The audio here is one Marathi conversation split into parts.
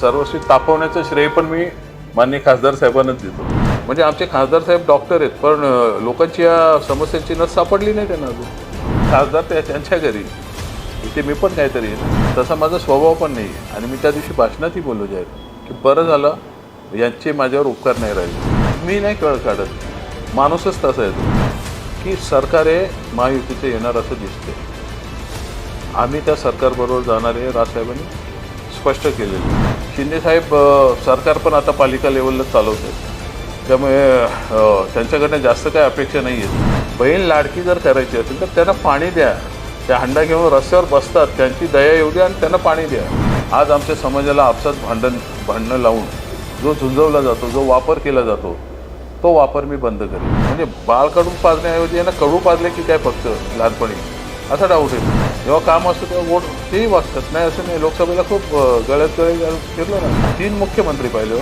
सर्वस्वी तापवण्याचं श्रेय पण मी मान्य खासदार साहेबांनाच देतो. म्हणजे आमचे खासदार साहेब डॉक्टर आहेत पण लोकांची या समस्यांची नस सापडली नाही त्यांना अजून. खासदार त्या त्यांच्या घरी. इथे मी पण काहीतरी तसा माझा स्वभाव पण नाही आणि मी त्या दिवशी भाषणातही बोललो जाईल की बरं झालं यांचे माझ्यावर उपकार नाही राहिले. मी नाही कळ काढत. माणूसच तसा आहे की सरकार हे महायुतीचं येणार असं दिसते आम्ही त्या सरकारबरोबर जाणार आहे राजसाहेबांनी स्पष्ट केलेलं शिंदेसाहेब सरकार पण आता पालिका लेवलला चालवते त्यामुळे त्यांच्याकडनं जास्त काही अपेक्षा नाही आहेत बहीण लाडकी जर करायची असेल तर त्यांना पाणी द्या. त्या हंडा घेऊन रस्त्यावर बसतात. त्यांची दया येऊ द्या आणि त्यांना पाणी द्या. आज आमच्या समाजाला आपसात भांडण भांडणं लावून जो झुंजवला जातो जो वापर केला जातो तो वापर मी बंद करेन. म्हणजे बाळकडून पाजण्याऐवजी यांना कडू पाजले की काय फक्त लहानपणी? असा डाऊट येतो जेव्हा काम असतं तेव्हा वोट तेही वाचतात नाही असं नाही. लोकसभेला खूप गळ्यात गळे फिरलो ना. तीन मुख्यमंत्री पाहिले हो.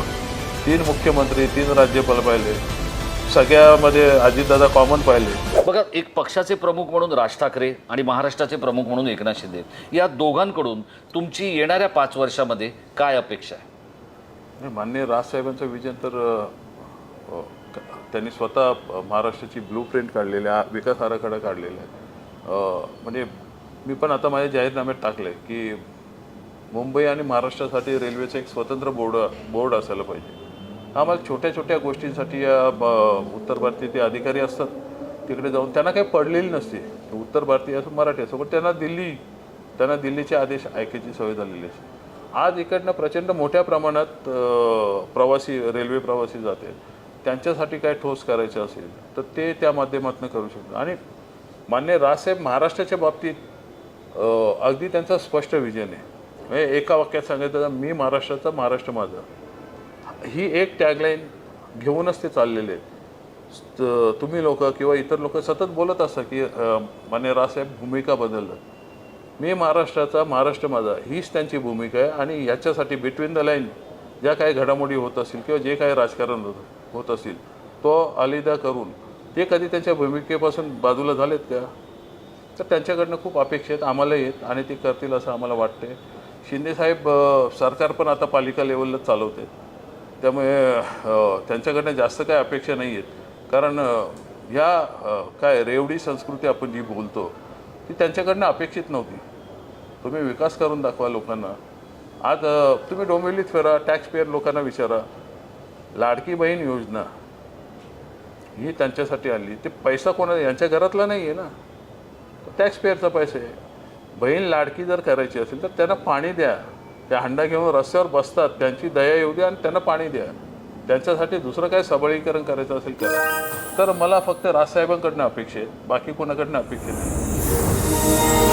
तीन मुख्यमंत्री तीन राज्यपाल पाहिले. सगळ्यामध्ये अजितदादा कॉमन पाहिले. बघा एक पक्षाचे प्रमुख म्हणून राज ठाकरे आणि महाराष्ट्राचे प्रमुख म्हणून एकनाथ शिंदे. या दोघांकडून तुमची येणाऱ्या पाच वर्षामध्ये काय अपेक्षा आहे? नाही, माननीय राजसाहेबांचं विजन तर त्यांनी स्वतः महाराष्ट्राची ब्लू प्रिंट काढलेली आहे. विकास आराखडा काढलेला आहे. म्हणजे मी पण आता माझ्या जाहीरनाम्यात टाकलं आहे की मुंबई आणि महाराष्ट्रासाठी रेल्वेचं एक स्वतंत्र बोर्ड बोर्ड असायला पाहिजे. आम्हाला छोट्या छोट्या गोष्टींसाठी या उत्तर भारतीय ते अधिकारी असतात तिकडे जाऊन त्यांना काही पडलेली नसते. उत्तर भारतीय असो मराठी असो पण त्यांना दिल्ली त्यांना दिल्लीचे आदेश ऐकायची सवय झालेली असते. आज इकडनं प्रचंड मोठ्या प्रमाणात प्रवासी रेल्वे प्रवासी जाते. त्यांच्यासाठी काय ठोस करायचं असेल तर ते त्या माध्यमातून करू शकतात. आणि मान्य राजसाहेब महाराष्ट्राच्या बाबतीत अगदी त्यांचा स्पष्ट विजन आहे. म्हणजे एका वाक्यात सांगायचं तर मी महाराष्ट्राचा महाराष्ट्र माझा. ही एक टॅगलाईन घेऊनच ते चाललेले आहेत. त- तुम्ही लोक किंवा इतर लोक सतत बोलत असता की मान्य रासाहेब भूमिका बदललं मी महाराष्ट्राचा महाराष्ट्र माझा हीच त्यांची भूमिका आहे आणि याच्यासाठी बिटवीन द लाईन ज्या काही घडामोडी होत असतील किंवा जे काही राजकारण होत असेल तो अलिदा करून ते कधी त्यांच्या भूमिकेपासून बाजूला झालेत का? तर त्यांच्याकडनं खूप अपेक्षा आहेत आम्हाला येत आणि ते करतील असं आम्हाला वाटते शिंदेसाहेब सरकार पण आता पालिका लेवलला चालवते त्यामुळे त्यांच्याकडनं जास्त काय अपेक्षा नाही आहेत. कारण ह्या काय रेवडी संस्कृती आपण जी बोलतो ती त्यांच्याकडनं अपेक्षित नव्हती. तुम्ही विकास करून दाखवा लोकांना. आज तुम्ही डोंबिवलीत फिरा टॅक्स पेअर लोकांना विचारा. लाडकी बहीण योजना. ही त्यांच्यासाठी आली ते पैसा कोणा यांच्या घरातला नाही आहे ना टॅक्सपेअरचा पैसा आहे. बहीण लाडकी जर करायची असेल तर त्यांना पाणी द्या. त्या हंडा घेऊन रस्त्यावर बसतात. त्यांची दया येऊ द्या आणि त्यांना पाणी द्या. त्यांच्यासाठी दुसरं काय सबळीकरण करायचं असेल करा तर मला फक्त राजसाहेबांकडनं अपेक्षा आहे बाकी कोणाकडनं अपेक्षा नाही.